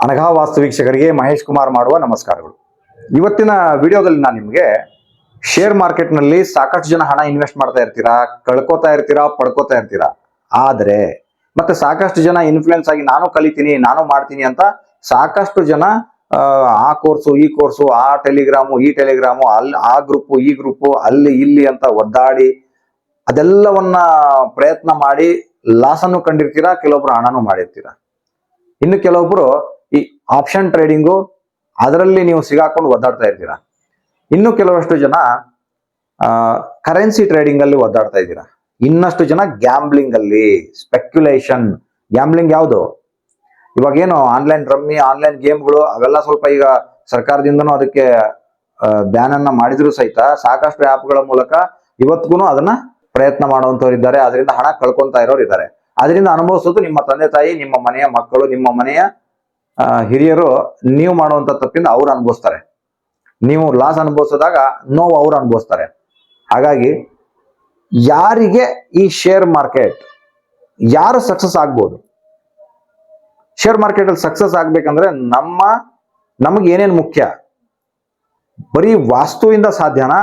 ಅನಘಾ ವಾಸ್ತು ವೀಕ್ಷಕರಿಗೆ ಮಹೇಶ್ ಕುಮಾರ್ ಮಾಡುವ ನಮಸ್ಕಾರಗಳು. ಇವತ್ತಿನ ವಿಡಿಯೋದಲ್ಲಿ ನಾನು ನಿಮಗೆ ಶೇರ್ ಮಾರ್ಕೆಟ್ನಲ್ಲಿ ಸಾಕಷ್ಟು ಜನ ಹಣ ಇನ್ವೆಸ್ಟ್ ಮಾಡ್ತಾ ಇರ್ತೀರಾ ಕಳ್ಕೊತಾ ಇರ್ತೀರಾ ಪಡ್ಕೋತಾ ಇರ್ತೀರಾ? ಆದರೆ ಮತ್ತೆ ಸಾಕಷ್ಟು ಜನ ಇನ್ಫ್ಲುಯೆನ್ಸ್ ಆಗಿ ನಾನು ಕಲಿತೀನಿ ನಾನು ಮಾಡ್ತೀನಿ ಅಂತ ಸಾಕಷ್ಟು ಜನ ಆ, ಕೋರ್ಸು ಈ ಕೋರ್ಸು ಆ ಟೆಲಿಗ್ರಾಮು ಈ ಟೆಲಿಗ್ರಾಮು ಅಲ್ಲಿ ಆ ಗ್ರೂಪು ಈ ಗ್ರೂಪು ಅಲ್ಲಿ ಇಲ್ಲಿ ಅಂತ ಒದ್ದಾಡಿ ಅದೆಲ್ಲವನ್ನ ಪ್ರಯತ್ನ ಮಾಡಿ ಲಾಸನ್ನು ಕಂಡಿರ್ತೀರಾ ಕೆಲವೊಬ್ರು ಹಣನೂ ಮಾಡಿರ್ತೀರಾ? ಇನ್ನು ಕೆಲವೊಬ್ರು ಆಪ್ಷನ್ ಟ್ರೇಡಿಂಗು ಅದರಲ್ಲಿ ನೀವು ಸಿಗಾಕೊಂಡು ಒದ್ದಾಡ್ತಾ ಇರ್ತೀರಾ ಇನ್ನು ಕೆಲವಷ್ಟು ಜನ ಕರೆನ್ಸಿ ಟ್ರೇಡಿಂಗ್ ಅಲ್ಲಿ ಒದ್ದಾಡ್ತಾ ಇದ್ದೀರಾ? ಇನ್ನಷ್ಟು ಜನ ಗ್ಯಾಂಬ್ಲಿಂಗ್ ಅಲ್ಲಿ ಸ್ಪೆಕ್ಯುಲೇಷನ್. ಗ್ಯಾಂಬ್ಲಿಂಗ್ ಯಾವುದು? ಇವಾಗ ಏನು ಆನ್ಲೈನ್ ರಮ್ಮಿ, ಆನ್ಲೈನ್ ಗೇಮ್ಗಳು, ಅವೆಲ್ಲ ಸ್ವಲ್ಪ ಈಗ ಸರ್ಕಾರದಿಂದನೂ ಅದಕ್ಕೆ ಬ್ಯಾನ್ ಅನ್ನ ಮಾಡಿದ್ರು ಸಹಿತ ಸಾಕಷ್ಟು ಆ್ಯಪ್ಗಳ ಮೂಲಕ ಇವತ್ತಿಗೂ ಅದನ್ನ ಪ್ರಯತ್ನ ಮಾಡುವಂತವ್ರು ಇದ್ದಾರೆ. ಅದರಿಂದ ಹಣ ಕಳ್ಕೊಂತ ಇರೋರು ಇದ್ದಾರೆ. ಅದರಿಂದ ಅನುಭವಿಸೋದು ನಿಮ್ಮ ತಂದೆ ತಾಯಿ, ನಿಮ್ಮ ಮನೆಯ ಮಕ್ಕಳು, ನಿಮ್ಮ ಮನೆಯ ಹಿರಿಯರು ನೀವು ಮಾಡುವಂತ ತಪ್ಪಿಂದ ಅವ್ರು ಅನುಭವಿಸ್ತಾರೆ. ನೀವು ಲಾಸ್ ಅನುಭವಿಸಿದಾಗ ನೋವು ಅವ್ರು ಅನುಭವಿಸ್ತಾರೆ. ಹಾಗಾಗಿ ಯಾರಿಗೆ ಈ ಶೇರ್ ಮಾರ್ಕೆಟ್ ಯಾರು ಸಕ್ಸಸ್ ಆಗ್ಬೋದು? ಶೇರ್ ಮಾರ್ಕೆಟ್ ಅಲ್ಲಿ ಸಕ್ಸಸ್ ಆಗ್ಬೇಕಂದ್ರೆ ನಮ್ಮ, ನಮಗೆ ಏನೇನು ಮುಖ್ಯ? ಬರೀ ವಾಸ್ತುವಿಂದ ಸಾಧ್ಯನಾ?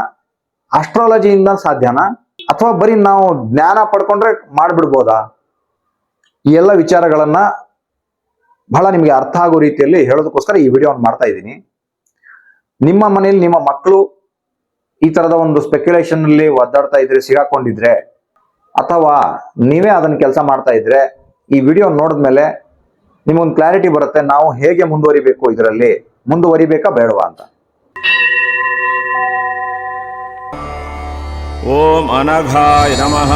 ಅಸ್ಟ್ರಾಲಜಿಯಿಂದ ಸಾಧ್ಯನಾ? ಅಥವಾ ಬರೀ ನಾವು ಜ್ಞಾನ ಪಡ್ಕೊಂಡ್ರೆ ಮಾಡ್ಬಿಡ್ಬೋದಾ? ಈ ಎಲ್ಲ ವಿಚಾರಗಳನ್ನ ಬಹಳ ನಿಮಗೆ ಅರ್ಥ ಆಗೋ ರೀತಿಯಲ್ಲಿ ಹೇಳೋದಕ್ಕೋಸ್ಕರ ಈ ವಿಡಿಯೋವನ್ನು ಮಾಡ್ತಾ ಇದ್ದೀನಿ. ನಿಮ್ಮ ಮನೆಯಲ್ಲಿ ನಿಮ್ಮ ಮಕ್ಕಳು ಈ ತರದ ಒಂದು ಸ್ಪೆಕ್ಯುಲೇಷನ್ ಅಲ್ಲಿ ಒದ್ದಾಡ್ತಾ ಇದ್ರೆ, ಸಿಗಾಕೊಂಡಿದ್ರೆ, ಅಥವಾ ನೀವೇ ಅದನ್ನ ಕೆಲಸ ಮಾಡ್ತಾ ಇದ್ರೆ, ಈ ವಿಡಿಯೋ ನೋಡಿದ್ಮೇಲೆ ನಿಮಗೊಂದು ಕ್ಲಾರಿಟಿ ಬರುತ್ತೆ, ನಾವು ಹೇಗೆ ಮುಂದುವರಿಬೇಕು ಇದರಲ್ಲಿ, ಮುಂದುವರಿಬೇಕಾ ಬೇಡವಾ ಅಂತ. ಓಂ ಅನಘಾಯ ನಮಃ.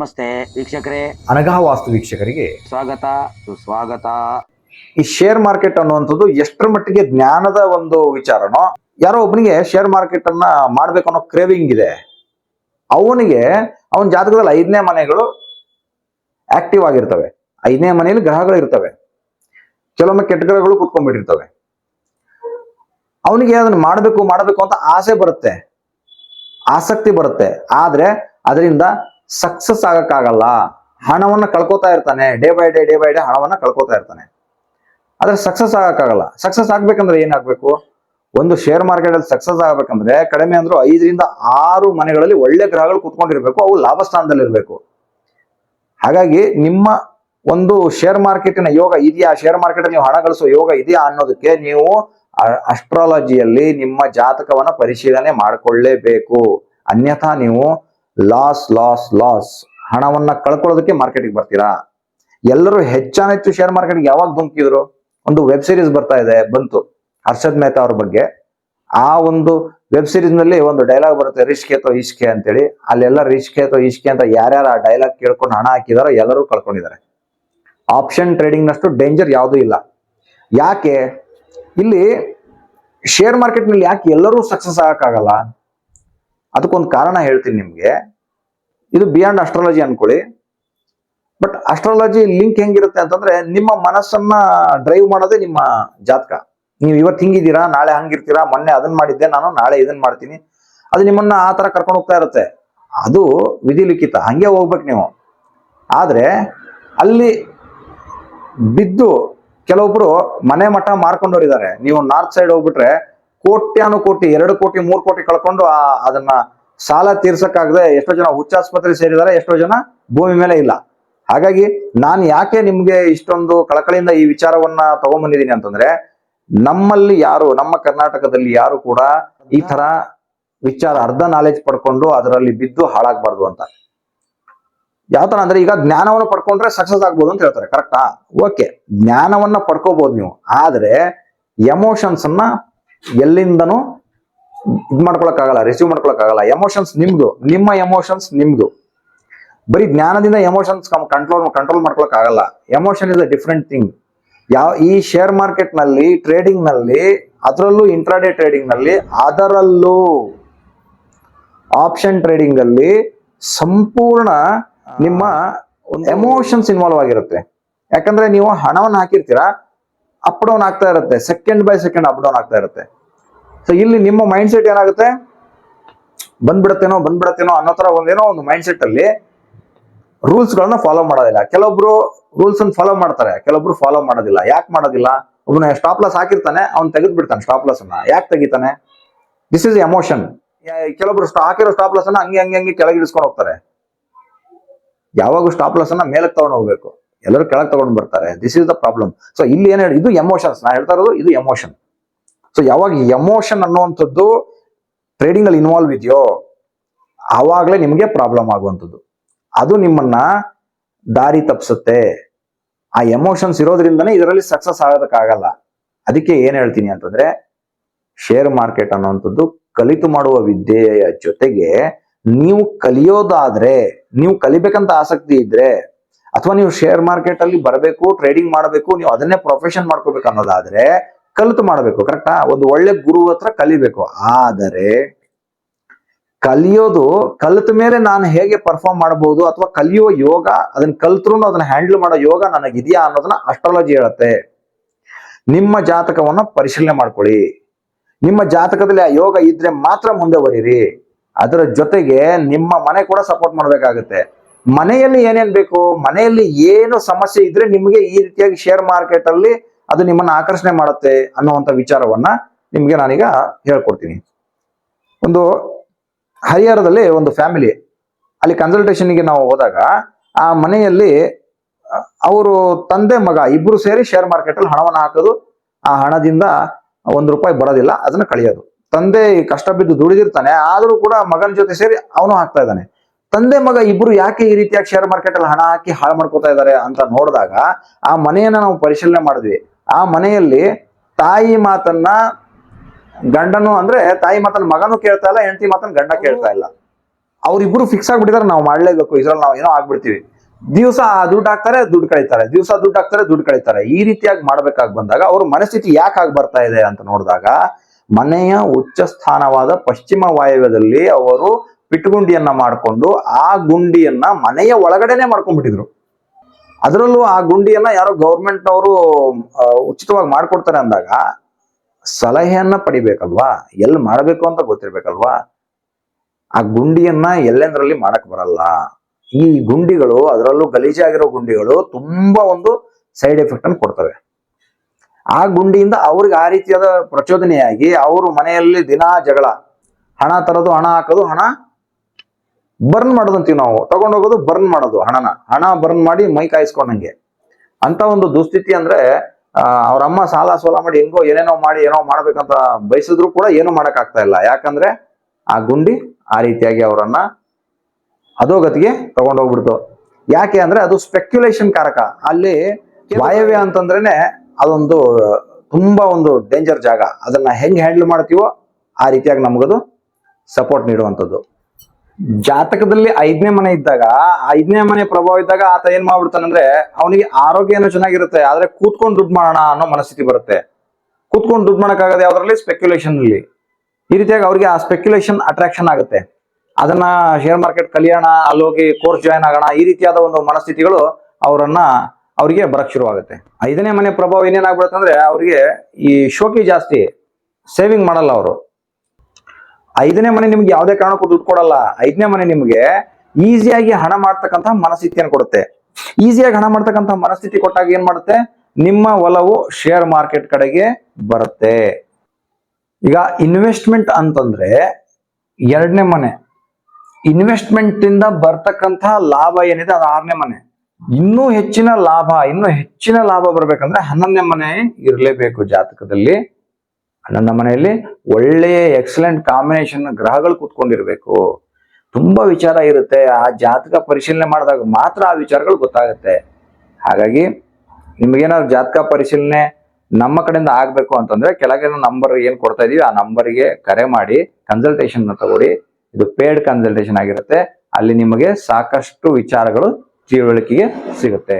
ನಮಸ್ತೆ ವೀಕ್ಷಕರೇ. ಅನಘಾ ವಾಸ್ತು ವೀಕ್ಷಕರಿಗೆ ಸ್ವಾಗತ ಸುಸ್ವಾಗತ. ಈ ಶೇರ್ ಮಾರ್ಕೆಟ್ ಅನ್ನುವಂಥದ್ದು ಎಷ್ಟರ ಮಟ್ಟಿಗೆ ಜ್ಞಾನದ ಒಂದು ವಿಚಾರನೋ ಯಾರೋ ಒಬ್ಬನಿಗೆ ಶೇರ್ ಮಾರ್ಕೆಟ್ ಅನ್ನ ಮಾಡ್ಬೇಕು ಅನ್ನೋ ಕ್ರೇವಿಂಗ್ ಇದೆ. ಅವನಿಗೆ ಅವನ ಜಾತಕದಲ್ಲಿ ಐದನೇ ಮನೆಗಳು ಆಕ್ಟಿವ್ ಆಗಿರ್ತವೆ. ಐದನೇ ಮನೆಯಲ್ಲಿ ಗ್ರಹಗಳು ಇರ್ತವೆ. ಕೆಲವೊಮ್ಮೆ ಕೆಟ್ಟ ಗ್ರಹಗಳು ಕುತ್ಕೊಂಡ್ಬಿಟ್ಟಿರ್ತವೆ. ಅವನಿಗೆ ಅದನ್ನ ಮಾಡಬೇಕು ಮಾಡಬೇಕು ಅಂತ ಆಸೆ ಬರುತ್ತೆ. ಆಸಕ್ತಿ ಬರುತ್ತೆ. ಆದ್ರೆ ಅದರಿಂದ ಸಕ್ಸಸ್ ಆಗಕ್ಕಾಗಲ್ಲ, ಹಣವನ್ನ ಕಳ್ಕೊತಾ ಇರ್ತಾನೆ day by day day by day ಹಣವನ್ನ ಕಳ್ಕೊತಾ ಇರ್ತಾನೆ. ಆದ್ರೆ ಸಕ್ಸಸ್ ಆಗಕ್ಕಾಗಲ್ಲ. ಸಕ್ಸಸ್ ಆಗ್ಬೇಕಂದ್ರೆ ಏನಾಗ್ಬೇಕು ಒಂದು ಶೇರ್ ಮಾರ್ಕೆಟ್ ಅಲ್ಲಿ ಸಕ್ಸಸ್ ಆಗ್ಬೇಕಂದ್ರೆ ಕಡಿಮೆ ಅಂದ್ರೂ ಐದರಿಂದ ಆರು ಮನೆಗಳಲ್ಲಿ ಒಳ್ಳೆ ಗ್ರಹಗಳು ಕುತ್ಕೊಂಡಿರ್ಬೇಕು, ಅವು ಲಾಭ ಸ್ಥಾನದಲ್ಲಿ ಇರಬೇಕು. ಹಾಗಾಗಿ ನಿಮ್ಮ ಒಂದು ಶೇರ್ ಮಾರ್ಕೆಟಿನ ಯೋಗ ಇದೆಯಾ? ಶೇರ್ ಮಾರ್ಕೆಟಲ್ಲಿ ನೀವು ಹಣ ಗಳಿಸೋ ಯೋಗ ಇದೆಯಾ ಅನ್ನೋದಕ್ಕೆ ನೀವು ಅಸ್ಟ್ರಾಲಜಿಯಲ್ಲಿ ನಿಮ್ಮ ಜಾತಕವನ್ನ ಪರಿಶೀಲನೆ ಮಾಡಿಕೊಳ್ಳೇಬೇಕು. ಅನ್ಯಥಾ ನೀವು ಲಾಸ್ ಲಾಸ್ ಲಾಸ್. ಹಣವನ್ನ ಕಳ್ಕೊಳ್ಳೋದಕ್ಕೆ ಮಾರ್ಕೆಟಿಗೆ ಬರ್ತೀರಾ? ಎಲ್ಲರೂ ಹೆಚ್ಚಾನೆಚ್ಚು ಶೇರ್ ಮಾರ್ಕೆಟ್ಗೆ ಯಾವಾಗ ಧುಮುಕಿದ್ರು? ಒಂದು ವೆಬ್ ಸೀರೀಸ್ ಬರ್ತಾ ಇದೆ, ಬಂತು. ಹರ್ಷದ್ ಮೆಹ್ತಾ ಅವ್ರ ಬಗ್ಗೆ. ಆ ಒಂದು ವೆಬ್ ಸೀರೀಸ್ನಲ್ಲಿ ಒಂದು ಡೈಲಾಗ್ ಬರುತ್ತೆ ರಿಷ್ಕೆ ಅಥವಾ ಇಷ್ಕೆ ಅಂತೇಳಿ. ಅಲ್ಲೆಲ್ಲ ರಿಷ್ಕೆ ಅಥವಾ ಇಷ್ಕೆ ಅಂತ ಯಾರ್ಯಾರು ಆ ಡೈಲಾಗ್ ಕೇಳ್ಕೊಂಡು ಹಣ ಹಾಕಿದಾರೋ ಎಲ್ಲರೂ ಕಳ್ಕೊಂಡಿದ್ದಾರೆ. ಆಪ್ಷನ್ ಟ್ರೇಡಿಂಗ್ ನಷ್ಟು ಡೇಂಜರ್ ಯಾವುದೂ ಇಲ್ಲ. ಯಾಕೆ? ಇಲ್ಲಿ ಶೇರ್ ಮಾರ್ಕೆಟ್ನಲ್ಲಿ ಯಾಕೆ ಎಲ್ಲರೂ ಸಕ್ಸಸ್ ಆಗಕ್ಕಾಗಲ್ಲ? ಅದಕ್ಕೊಂದು ಕಾರಣ ಹೇಳ್ತೀನಿ ನಿಮ್ಗೆ. ಇದು ಬಿಯಾಂಡ್ ಅಸ್ಟ್ರಾಲಜಿ ಅನ್ಕೊಳ್ಳಿ. ಬಟ್ ಅಸ್ಟ್ರಾಲಜಿ ಲಿಂಕ್ ಹೆಂಗಿರುತ್ತೆ ಅಂತಂದ್ರೆ ನಿಮ್ಮ ಮನಸ್ಸನ್ನ ಡ್ರೈವ್ ಮಾಡೋದೇ ನಿಮ್ಮ ಜಾತಕ. ನೀವು ಇವತ್ತು ಹಿಂಗಿದ್ದೀರಾ, ನಾಳೆ ಹಂಗಿರ್ತೀರಾ, ಮೊನ್ನೆ ಅದನ್ನ ಮಾಡಿದ್ದೆ, ನಾನು ನಾಳೆ ಇದನ್ನ ಮಾಡ್ತೀನಿ. ಅದು ನಿಮ್ಮನ್ನ ಆ ತರ ಕರ್ಕೊಂಡು ಹೋಗ್ತಾ ಇರುತ್ತೆ. ಅದು ವಿಧಿಲಿಖಿತ. ಹಂಗೆ ಹೋಗ್ಬೇಕು ನೀವು. ಆದ್ರೆ ಅಲ್ಲಿ ಬಿದ್ದು ಕೆಲವೊಬ್ರು ಮನೆ ಮಠ ಮಾರ್ಕೊಂಡವರಿದ್ದಾರೆ. ನೀವು ನಾರ್ತ್ ಸೈಡ್ ಹೋಗ್ಬಿಟ್ರೆ ಕೋಟ್ಯಾನು ಕೋಟಿ ಎರಡು ಕೋಟಿ, ಮೂರು ಕೋಟಿ ಕಳ್ಕೊಂಡು ಅದನ್ನ ಸಾಲ ತೀರ್ಸಕ್ಕಾಗದೆ ಎಷ್ಟೋ ಜನ ಹುಚ್ಚಾಸ್ಪತ್ರೆ ಸೇರಿದ್ದಾರೆ, ಎಷ್ಟೋ ಜನ ಭೂಮಿ ಮೇಲೆ ಇಲ್ಲ. ಹಾಗಾಗಿ ನಾನು ಯಾಕೆ ನಿಮ್ಗೆ ಇಷ್ಟೊಂದು ಕಳಕಳಿಯಿಂದ ಈ ವಿಚಾರವನ್ನ ತಗೊಂಡ್ಬಂದಿದ್ದೀನಿ ಅಂತಂದ್ರೆ, ನಮ್ಮಲ್ಲಿ ಯಾರು, ನಮ್ಮ ಕರ್ನಾಟಕದಲ್ಲಿ ಯಾರು ಕೂಡ ಈ ತರ ವಿಚಾರ, ಅರ್ಧ ನಾಲೆಜ್ ಪಡ್ಕೊಂಡು ಅದರಲ್ಲಿ ಬಿದ್ದು ಹಾಳಾಗ್ಬಾರ್ದು ಅಂತ. ಯಾವ ತರ ಅಂದ್ರೆ ಈಗ ಜ್ಞಾನವನ್ನು ಪಡ್ಕೊಂಡ್ರೆ ಸಕ್ಸಸ್ ಆಗ್ಬೋದು ಅಂತ ಹೇಳ್ತಾರೆ ಕರೆಕ್ಟಾ ಓಕೆ ಜ್ಞಾನವನ್ನ ಪಡ್ಕೋಬಹುದು ನೀವು. ಆದ್ರೆ ಎಮೋಷನ್ಸ್ ಅನ್ನ ಎಲ್ಲಿಂದನೂ ಇದ್ ಮಾಡ್ಕೊಳಕ್ಕಾಗಲ್ಲ ರಿಸೀವ್ ಮಾಡ್ಕೊಳಕ್ಕಾಗಲ್ಲ. ಎಮೋಷನ್ಸ್ ನಿಮ್ದು ನಿಮ್ಮ ಎಮೋಷನ್ಸ್ ನಿಮ್ದು. ಬರೀ ಜ್ಞಾನದಿಂದ ಎಮೋಷನ್ಸ್ ಕಂಟ್ರೋಲ್ ಕಂಟ್ರೋಲ್ ಮಾಡ್ಕೊಳಕ್ ಆಗಲ್ಲ emotion is a different thing ಯಾವ ಈ ಶೇರ್ ಮಾರ್ಕೆಟ್ನಲ್ಲಿ ಟ್ರೇಡಿಂಗ್ನಲ್ಲಿ ಅದರಲ್ಲೂ ಇಂಟ್ರಾಡೇ ಟ್ರೇಡಿಂಗ್ನಲ್ಲಿ ಅದರಲ್ಲೂ ಆಪ್ಷನ್ ಟ್ರೇಡಿಂಗ್ ಅಲ್ಲಿ ಸಂಪೂರ್ಣ ನಿಮ್ಮ ಎಮೋಷನ್ಸ್ ಇನ್ವಾಲ್ವ್ ಆಗಿರುತ್ತೆ. ಯಾಕಂದ್ರೆ ನೀವು ಹಣವನ್ನು ಹಾಕಿರ್ತೀರಾ ಅಪ್ ಡೌನ್ ಆಗ್ತಾ ಇರುತ್ತೆ. Second by second up down ಆಗ್ತಾ ಇರುತ್ತೆ. ಸೊ ಇಲ್ಲಿ ನಿಮ್ಮ ಮೈಂಡ್ ಸೆಟ್ ಏನಾಗುತ್ತೆ? ಬಂದ್ಬಿಡತ್ತೇನೋ ಬಂದ್ಬಿಡತ್ತೇನೋ ಅನ್ನೋ ತರ ಒಂದೇನೋ ಒಂದು ಮೈಂಡ್ ಸೆಟ್ ಅಲ್ಲಿ ರೂಲ್ಸ್ ಗಳನ್ನ ಫಾಲೋ ಮಾಡೋದಿಲ್ಲ. ಕೆಲವೊಬ್ರು ರೂಲ್ಸ್ ಅನ್ನು ಫಾಲೋ ಮಾಡ್ತಾರೆ, ಕೆಲವೊಬ್ರು ಫಾಲೋ ಮಾಡೋದಿಲ್ಲ. ಯಾಕೆ ಮಾಡೋದಿಲ್ಲ? ಒಬ್ಬನ ಸ್ಟಾಪ್ ಲಾಸ್ ಹಾಕಿರ್ತಾನೆ, ಅವ್ನು ತೆಗೆದು ಬಿಡ್ತಾನೆ ಸ್ಟಾಪ್ ಲಾಸ್ ಅನ್ನ. ಯಾಕೆ ತೆಗಿತಾನೆ? ದಿಸ್ ಇಸ್ ಎಮೋಷನ್ ಕೆಲವೊಬ್ರು ಹಾಕಿರೋ ಸ್ಟಾಪ್ ಲಾಸ್ ಅನ್ನ ಹಂಗೆ ಹಂಗೆ ಹಂಗೆ ಕೆಳಗೆ ಇಳಿಸ್ಕೊಂಡು ಹೋಗ್ತಾರೆ. ಯಾವಾಗ ಸ್ಟಾಪ್ ಲಾಸ್ ಅನ್ನ ಮೇಲೆ ತಗೊಂಡು ಹೋಗ್ಬೇಕು. ಎಲ್ಲರೂ ಕೆಳಗೆ ತಗೊಂಡು ಬರ್ತಾರೆ. This is the problem so ಇಲ್ಲಿ ಏನ್ ಹೇಳಿ, ಇದು ಎಮೋಷನ್ಸ್ ನಾ ಹೇಳ್ತಾ ಇರೋದು, ಇದು ಎಮೋಷನ್ ಸೊ ಯಾವಾಗ ಎಮೋಷನ್ ಅನ್ನುವಂಥದ್ದು ಟ್ರೇಡಿಂಗ್ ಅಲ್ಲಿ ಇನ್ವಾಲ್ವ್ ಇದೆಯೋ, ಆವಾಗಲೇ ನಿಮಗೆ ಪ್ರಾಬ್ಲಮ್ ಆಗುವಂಥದ್ದು. ಅದು ನಿಮ್ಮನ್ನ ದಾರಿ ತಪ್ಪಿಸುತ್ತೆ ಆ ಎಮೋಷನ್ಸ್ ಇರೋದ್ರಿಂದನೇ ಇದರಲ್ಲಿ ಸಕ್ಸಸ್ ಆಗೋದಕ್ಕಾಗಲ್ಲ. ಅದಕ್ಕೆ ಏನ್ ಹೇಳ್ತೀನಿ ಅಂತಂದ್ರೆ ಶೇರ್ ಮಾರ್ಕೆಟ್ ಅನ್ನುವಂಥದ್ದು ಕಲಿತು ಮಾಡುವ ವಿದ್ಯೆಯ ಜೊತೆಗೆ ನೀವು ಕಲಿಯೋದಾದ್ರೆ, ನೀವು ಕಲಿಬೇಕಂತ ಆಸಕ್ತಿ ಇದ್ರೆ, ಅಥವಾ ನೀವು ಶೇರ್ ಮಾರ್ಕೆಟ್ ಅಲ್ಲಿ ಬರಬೇಕು ಟ್ರೇಡಿಂಗ್ ಮಾಡಬೇಕು, ನೀವು ಅದನ್ನೇ ಪ್ರೊಫೆಷನ್ ಮಾಡ್ಕೋಬೇಕು ಅನ್ನೋದಾದ್ರೆ ಕಲಿತು ಮಾಡಬೇಕು ಕರೆಕ್ಟಾ ಒಂದು ಒಳ್ಳೆ ಗುರು ಹತ್ರ ಕಲಿಬೇಕು. ಆದರೆ ಕಲಿಯೋದು, ಕಲಿತ ಮೇಲೆ ನಾನು ಹೇಗೆ ಪರ್ಫಾರ್ಮ್ ಮಾಡಬಹುದು ಅಥವಾ ಕಲಿಯುವ ಯೋಗ, ಅದನ್ನ ಕಲ್ತ್ರು ಅದನ್ನ ಹ್ಯಾಂಡಲ್ ಮಾಡೋ ಯೋಗ ನನಗಿದೆಯಾ ಅನ್ನೋದನ್ನ ಅಸ್ಟ್ರಾಲಜಿ ಹೇಳುತ್ತೆ. ನಿಮ್ಮ ಜಾತಕವನ್ನ ಪರಿಶೀಲನೆ ಮಾಡ್ಕೊಳ್ಳಿ. ನಿಮ್ಮ ಜಾತಕದಲ್ಲಿ ಆ ಯೋಗ ಇದ್ರೆ ಮಾತ್ರ ಮುಂದೆ ಬರೀರಿ. ಅದರ ಜೊತೆಗೆ ನಿಮ್ಮ ಮನೆ ಕೂಡ ಸಪೋರ್ಟ್ ಮಾಡ್ಬೇಕಾಗುತ್ತೆ. ಮನೆಯಲ್ಲಿ ಏನೇನ್ ಬೇಕು? ಮನೆಯಲ್ಲಿ ಏನು ಸಮಸ್ಯೆ ಇದ್ರೆ ನಿಮಗೆ ಈ ರೀತಿಯಾಗಿ ಶೇರ್ ಮಾರ್ಕೆಟ್ ಅಲ್ಲಿ ಅದು ನಿಮ್ಮನ್ನ ಆಕರ್ಷಣೆ ಮಾಡುತ್ತೆ ಅನ್ನುವಂಥ ವಿಚಾರವನ್ನ ನಿಮ್ಗೆ ನಾನೀಗ ಹೇಳ್ಕೊಡ್ತೀನಿ. ಒಂದು ಹರಿಹರದಲ್ಲಿ ಒಂದು ಫ್ಯಾಮಿಲಿ ಅಲ್ಲಿ ಕನ್ಸಲ್ಟೇಷನ್ಗೆ ನಾವು ಹೋದಾಗ ಆ ಮನೆಯಲ್ಲಿ ಅವರು ತಂದೆ ಮಗ ಇಬ್ರು ಸೇರಿ ಶೇರ್ ಮಾರ್ಕೆಟ್ ಅಲ್ಲಿ ಹಣವನ್ನು ಹಾಕೋದು, ಆ ಹಣದಿಂದ ಒಂದು ರೂಪಾಯಿ ಬರೋದಿಲ್ಲ, ಅದನ್ನ ಕಳಿಯೋದು. ತಂದೆ ಕಷ್ಟ ಬಿದ್ದು ದುಡಿದಿರ್ತಾನೆ, ಆದರೂ ಕೂಡ ಮಗನ ಜೊತೆ ಸೇರಿ ಅವನು ಹಾಕ್ತಾ ಇದ್ದಾನೆ. ತಂದೆ ಮಗ ಇಬ್ರು ಯಾಕೆ ಈ ರೀತಿಯಾಗಿ ಶೇರ್ ಮಾರ್ಕೆಟ್ ಅಲ್ಲಿ ಹಣ ಹಾಕಿ ಹಾಳು ಮಾಡ್ಕೋತಾ ಇದ್ದಾರೆ ಅಂತ ನೋಡಿದಾಗ ಆ ಮನೆಯನ್ನ ನಾವು ಪರಿಶೀಲನೆ ಮಾಡಿದ್ವಿ. ಆ ಮನೆಯಲ್ಲಿ ತಾಯಿ ಮಾತನ್ನ ಗಂಡನು ಅಂದ್ರೆ ತಾಯಿ ಮಾತನ್ನ ಮಗನು ಕೇಳ್ತಾ ಇಲ್ಲ, ಹೆಂಡತಿ ಮಾತನ್ನ ಗಂಡ ಕೇಳ್ತಾ ಇಲ್ಲ. ಅವ್ರಿಬ್ರು ಫಿಕ್ಸ್ ಆಗ್ಬಿಟ್ಟಿದ್ದಾರೆ ನಾವು ಮಾಡ್ಲೇಬೇಕು, ಇದ್ರಲ್ಲಿ ನಾವು ಏನೋ ಆಗ್ಬಿಡ್ತೀವಿ. ದಿವಸ ದುಡ್ಡು ಹಾಕ್ತಾರೆ, ದುಡ್ಡು ಕಳೀತಾರೆ. ದಿವಸ ದುಡ್ಡು ಹಾಕ್ತಾರೆ, ದುಡ್ಡು ಕಳೀತಾರೆ. ಈ ರೀತಿಯಾಗಿ ಮಾಡ್ಬೇಕಾಗಿ ಬಂದಾಗ ಅವ್ರ ಮನಸ್ಥಿತಿ ಯಾಕೆ ಆಗಿ ಬರ್ತಾ ಇದೆ ಅಂತ ನೋಡಿದಾಗ ಮನೆಯ ಉಚ್ಚ ಸ್ಥಾನವಾದ ಪಶ್ಚಿಮ ವಾಯವ್ಯದಲ್ಲಿ ಅವರು ಪಿಟ್ಗುಂಡಿಯನ್ನ ಮಾಡಿಕೊಂಡು ಆ ಗುಂಡಿಯನ್ನ ಮನೆಯ ಒಳಗಡೆನೆ ಮಾಡ್ಕೊಂಡ್ಬಿಟ್ಟಿದ್ರು. ಅದರಲ್ಲೂ ಆ ಗುಂಡಿಯನ್ನ ಯಾರೋ ಗೌರ್ಮೆಂಟ್ ಅವರು ಉಚಿತವಾಗಿ ಮಾಡ್ಕೊಡ್ತಾರೆ ಅಂದಾಗ ಸಲಹೆಯನ್ನ ಪಡಿಬೇಕಲ್ವಾ? ಎಲ್ಲಿ ಮಾಡಬೇಕು ಅಂತ ಗೊತ್ತಿರ್ಬೇಕಲ್ವಾ? ಆ ಗುಂಡಿಯನ್ನ ಎಲ್ಲೆಂದ್ರಲ್ಲಿ ಮಾಡಕ್ ಬರಲ್ಲ. ಈ ಗುಂಡಿಗಳು, ಅದರಲ್ಲೂ ಗಲೀಜಾಗಿರೋ ಗುಂಡಿಗಳು ತುಂಬಾ ಒಂದು ಸೈಡ್ ಎಫೆಕ್ಟ್ ಅನ್ನು ಕೊಡ್ತವೆ. ಆ ಗುಂಡಿಯಿಂದ ಅವ್ರಿಗೆ ಆ ರೀತಿಯಾದ ಪ್ರಚೋದನೆಯಾಗಿ ಅವರು ಮನೆಯಲ್ಲಿ ದಿನಾ ಜಗಳ. ಹಣ ತರೋದು ಹಣ ಹಾಕೋದು ಹಣ ಬರ್ನ್ ಮಾಡೋದಂತೀವಿ ನಾವು. ತಗೊಂಡೋಗೋದು ಬರ್ನ್ ಮಾಡೋದು, ಹಣನ. ಹಣ ಬರ್ನ್ ಮಾಡಿ ಮೈ ಕಾಯಿಸ್ಕೊಂಡಂಗೆ. ಅಂತ ಒಂದು ದುಸ್ಥಿತಿ ಅಂದ್ರೆ ಅವ್ರ ಅಮ್ಮ ಸಾಲ ಸೋಲ ಮಾಡಿ ಹೆಂಗೋ ಏನೇನೋ ಮಾಡಿ ಏನೋ ಮಾಡ್ಬೇಕಂತ ಬಯಸಿದ್ರು ಕೂಡ ಏನು ಮಾಡಕ್ ಆಗ್ತಾ ಇಲ್ಲ. ಯಾಕಂದ್ರೆ, ಆ ಗುಂಡಿ ಆ ರೀತಿಯಾಗಿ ಅವರನ್ನ ಅಧೋಗತಿಗೆ ತಗೊಂಡೋಗ್ಬಿಡ್ತು ಯಾಕೆ ಅಂದ್ರೆ, ಅದು ಸ್ಪೆಕ್ಯುಲೇಷನ್ ಕಾರಕ. ಅಲ್ಲಿ ವಾಯವ್ಯ ಅಂತಂದ್ರೇನೆ ಅದೊಂದು ತುಂಬಾ ಒಂದು ಡೇಂಜರ್ ಜಾಗ. ಅದನ್ನ ಹೆಂಗ್ ಹ್ಯಾಂಡಲ್ ಮಾಡ್ತೀವೋ ಆ ರೀತಿಯಾಗಿ ನಮಗದು ಸಪೋರ್ಟ್ ನೀಡುವಂಥದ್ದು. ಜಾತಕದಲ್ಲಿ ಐದನೇ ಮನೆ ಇದ್ದಾಗ ಐದನೇ ಮನೆ ಪ್ರಭಾವ ಇದ್ದಾಗ ಆತ ಏನ್ ಮಾಡ್ಬಿಡ್ತಾನಂದ್ರೆ ಅವನಿಗೆ ಆರೋಗ್ಯ ಏನೋ ಚೆನ್ನಾಗಿರುತ್ತೆ, ಆದ್ರೆ ಕೂತ್ಕೊಂಡು ದುಡ್ಡು ಮಾಡೋಣ ಅನ್ನೋ ಮನಸ್ಥಿತಿ ಬರುತ್ತೆ. ಕೂತ್ಕೊಂಡು ದುಡ್ಡು ಮಾಡೋಕ್ಕಾಗದೆ ಯಾವ್ದ್ರಲ್ಲಿ? ಸ್ಪೆಕ್ಯುಲೇಷನ್ ಅಲ್ಲಿ. ಈ ರೀತಿಯಾಗಿ ಅವ್ರಿಗೆ ಆ ಸ್ಪೆಕ್ಯುಲೇಷನ್ ಅಟ್ರಾಕ್ಷನ್ ಆಗುತ್ತೆ. ಅದನ್ನ ಶೇರ್ ಮಾರ್ಕೆಟ್ ಕಲಿಯೋಣ, ಅಲ್ಲಿ ಹೋಗಿ ಕೋರ್ಸ್ ಜಾಯ್ನ್ ಆಗೋಣ, ಈ ರೀತಿಯಾದ ಒಂದು ಮನಸ್ಥಿತಿಗಳು ಅವರನ್ನ ಅವರಿಗೆ ಬರಕ್ ಶುರುವಾಗುತ್ತೆ. ಐದನೇ ಮನೆ ಪ್ರಭಾವ ಏನೇನಾಗ್ಬಿಡುತ್ತೆ ಅಂದ್ರೆ ಅವರಿಗೆ ಈ ಶೋಕಿ ಜಾಸ್ತಿ ಸೇವಿಂಗ್ ಮಾಡಲ್ಲ ಅವರು. ಐದನೇ ಮನೆ ನಿಮ್ಗೆ ಯಾವುದೇ ಕಾರಣಕ್ಕೂ ದುಡ್ಡು ಕೊಡಲ್ಲ. ಐದನೇ ಮನೆ ನಿಮ್ಗೆ ಈಸಿಯಾಗಿ ಹಣ ಮಾಡ್ತಕ್ಕಂಥ ಮನಸ್ಥಿತಿಯನ್ನು ಕೊಡುತ್ತೆ. ಈಸಿಯಾಗಿ ಹಣ ಮಾಡ್ತಕ್ಕಂಥ ಮನಸ್ಥಿತಿ ಕೊಟ್ಟಾಗ ಏನ್ ಮಾಡುತ್ತೆ? ನಿಮ್ಮ ಒಲವು ಶೇರ್ ಮಾರ್ಕೆಟ್ ಕಡೆಗೆ ಬರುತ್ತೆ. ಈಗ ಇನ್ವೆಸ್ಟ್ಮೆಂಟ್ ಅಂತಂದ್ರೆ ಎರಡನೇ ಮನೆ. ಇನ್ವೆಸ್ಟ್ಮೆಂಟ್ ಇಂದ ಬರ್ತಕ್ಕಂಥ ಲಾಭ ಏನಿದೆ ಅದು ಆರನೇ ಮನೆ. ಇನ್ನೂ ಹೆಚ್ಚಿನ ಲಾಭ, ಇನ್ನೂ ಹೆಚ್ಚಿನ ಲಾಭ ಬರ್ಬೇಕಂದ್ರೆ ಹನ್ನೊಂದನೇ ಮನೆ ಇರಲೇಬೇಕು ಜಾತಕದಲ್ಲಿ. ಹನ್ನೊಂದನೇ ಮನೆಯಲ್ಲಿ ಒಳ್ಳೆಯ ಎಕ್ಸಲೆಂಟ್ ಕಾಂಬಿನೇಷನ್ ಗ್ರಹಗಳು ಕೂತ್ಕೊಂಡಿರ್ಬೇಕು. ತುಂಬಾ ವಿಚಾರ ಇರುತ್ತೆ. ಆ ಜಾತಕ ಪರಿಶೀಲನೆ ಮಾಡಿದಾಗ ಮಾತ್ರ ಆ ವಿಚಾರಗಳು ಗೊತ್ತಾಗುತ್ತೆ. ಹಾಗಾಗಿ ನಿಮಗೇನಾದ್ರು ಜಾತಕ ಪರಿಶೀಲನೆ ನಮ್ಮ ಕಡೆಯಿಂದ ಆಗಬೇಕು ಅಂತಂದ್ರೆ ಕೆಳಗಿನ ನಂಬರ್ ಏನು ಕೊಡ್ತಾ ಇದೀವಿ, ಆ ನಂಬರ್ಗೆ ಕರೆ ಮಾಡಿ ಕನ್ಸಲ್ಟೇಷನ್ ತಗೊಳ್ಳಿ. ಇದು ಪೇಡ್ ಕನ್ಸಲ್ಟೇಷನ್ ಆಗಿರುತ್ತೆ. ಅಲ್ಲಿ ನಿಮಗೆ ಸಾಕಷ್ಟು ವಿಚಾರಗಳು ತಿಳುವಳಿಕೆಗೆ ಸಿಗುತ್ತೆ.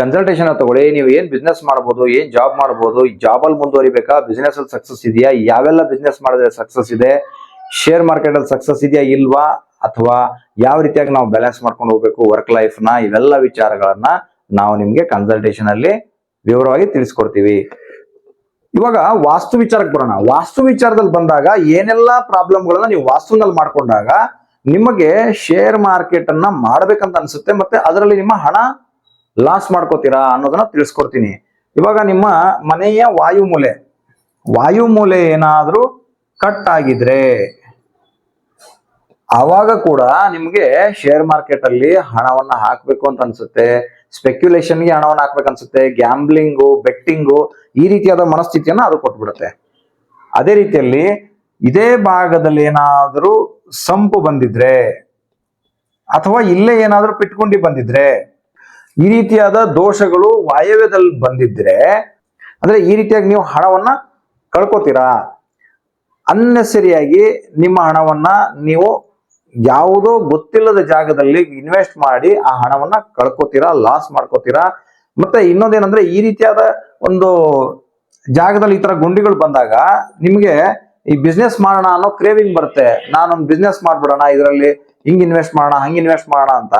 ಕನ್ಸಲ್ಟೇಷನ್ ತಗೊಳ್ಳಿ. ನೀವು ಏನ್ ಬಿಸ್ನೆಸ್ ಮಾಡ್ಬೋದು, ಏನ್ ಜಾಬ್ ಮಾಡ್ಬೋದು ಅಲ್ಲಿ ಮುಂದುವರಿಬೇಕಾ? ಬಿಸ್ನೆಸ್ ಅಲ್ಲಿ ಸಕ್ಸಸ್ ಇದೆಯಾ? ಯಾವೆಲ್ಲ ಬಿಸ್ನೆಸ್ ಮಾಡಿದ್ರೆ ಸಕ್ಸಸ್ ಇದೆ? ಶೇರ್ ಮಾರ್ಕೆಟ್ ಅಲ್ಲಿ ಸಕ್ಸಸ್ ಇದೆಯಾ ಇಲ್ವಾ? ಅಥವಾ ಯಾವ ರೀತಿಯಾಗಿ ನಾವು ಬ್ಯಾಲೆನ್ಸ್ ಮಾಡ್ಕೊಂಡು ಹೋಗ್ಬೇಕು ವರ್ಕ್ ಲೈಫ್ನ? ಇವೆಲ್ಲ ವಿಚಾರಗಳನ್ನ ನಾವು ನಿಮ್ಗೆ ಕನ್ಸಲ್ಟೇಷನ್ ಅಲ್ಲಿ ವಿವರವಾಗಿ ತಿಳಿಸ್ಕೊಡ್ತೀವಿ. ಇವಾಗ ವಾಸ್ತು ವಿಚಾರಕ್ಕೆ ಬರೋಣ. ವಾಸ್ತು ವಿಚಾರದಲ್ಲಿ ಬಂದಾಗ ಏನೆಲ್ಲ ಪ್ರಾಬ್ಲಮ್ಗಳನ್ನ ನೀವು ವಾಸ್ತುನಲ್ಲಿ ಮಾಡ್ಕೊಂಡಾಗ ನಿಮಗೆ ಶೇರ್ ಮಾರ್ಕೆಟ್ ಅನ್ನ ಮಾಡ್ಬೇಕಂತ ಅನ್ಸುತ್ತೆ, ಮತ್ತೆ ಅದರಲ್ಲಿ ನಿಮ್ಮ ಹಣ ಲಾಸ್ ಮಾಡ್ಕೋತೀರಾ ಅನ್ನೋದನ್ನ ತಿಳಿಸ್ಕೊಡ್ತೀನಿ. ಇವಾಗ ನಿಮ್ಮ ಮನೆಯ ವಾಯುಮೂಲೆ ವಾಯುಮೂಲೆ ಏನಾದ್ರೂ ಕಟ್ ಆಗಿದ್ರೆ, ಆವಾಗ ಕೂಡ ನಿಮ್ಗೆ ಶೇರ್ ಮಾರ್ಕೆಟ್ ಅಲ್ಲಿ ಹಣವನ್ನ ಹಾಕ್ಬೇಕು ಅಂತ ಅನ್ಸುತ್ತೆ. ಸ್ಪೆಕ್ಯುಲೇಷನ್ಗೆ ಹಣವನ್ನ ಹಾಕ್ಬೇಕು ಅನ್ಸುತ್ತೆ. ಗ್ಯಾಂಬ್ಲಿಂಗು ಬೆಟ್ಟಿಂಗು ಈ ರೀತಿಯಾದ ಮನಸ್ಥಿತಿಯನ್ನ ಅದು ಕೊಟ್ಬಿಡುತ್ತೆ. ಅದೇ ರೀತಿಯಲ್ಲಿ ಇದೇ ಭಾಗದಲ್ಲಿ ಏನಾದರೂ ಸಂಪು ಬಂದಿದ್ರೆ, ಅಥವಾ ಇಲ್ಲೇ ಏನಾದರೂ ಪಿಟ್ಕೊಂಡಿ ಬಂದಿದ್ರೆ ಈ ರೀತಿಯಾದ ದೋಷಗಳು ವಾಯವ್ಯದಲ್ಲಿ ಬಂದಿದ್ರೆ, ಅಂದ್ರೆ ಈ ರೀತಿಯಾಗಿ ನೀವು ಹಣವನ್ನ ಕಳ್ಕೊತೀರಾ? ಅನ್ನೆಸರಿಯಾಗಿ ನಿಮ್ಮ ಹಣವನ್ನ ನೀವು ಯಾವುದೋ ಗೊತ್ತಿಲ್ಲದ ಜಾಗದಲ್ಲಿ ಇನ್ವೆಸ್ಟ್ ಮಾಡಿ ಆ ಹಣವನ್ನ ಕಳ್ಕೊತೀರಾ ಲಾಸ್ ಮಾಡ್ಕೋತೀರಾ? ಮತ್ತೆ ಇನ್ನೊಂದೇನಂದ್ರೆ ಈ ರೀತಿಯಾದ ಒಂದು ಜಾಗದಲ್ಲಿ ಈ ತರ ಗುಂಡಿಗಳು ಬಂದಾಗ ನಿಮ್ಗೆ ಈ ಬಿಸ್ನೆಸ್ ಮಾಡೋಣ ಅನ್ನೋ ಕ್ರೇವಿಂಗ್ ಬರುತ್ತೆ. ನಾನೊಂದು ಬಿಸ್ನೆಸ್ ಮಾಡ್ಬಿಡೋಣ, ಇದರಲ್ಲಿ ಹಿಂಗ್ ಇನ್ವೆಸ್ಟ್ ಮಾಡೋಣ, ಹಂಗ್ ಇನ್ವೆಸ್ಟ್ ಮಾಡೋಣ ಅಂತ.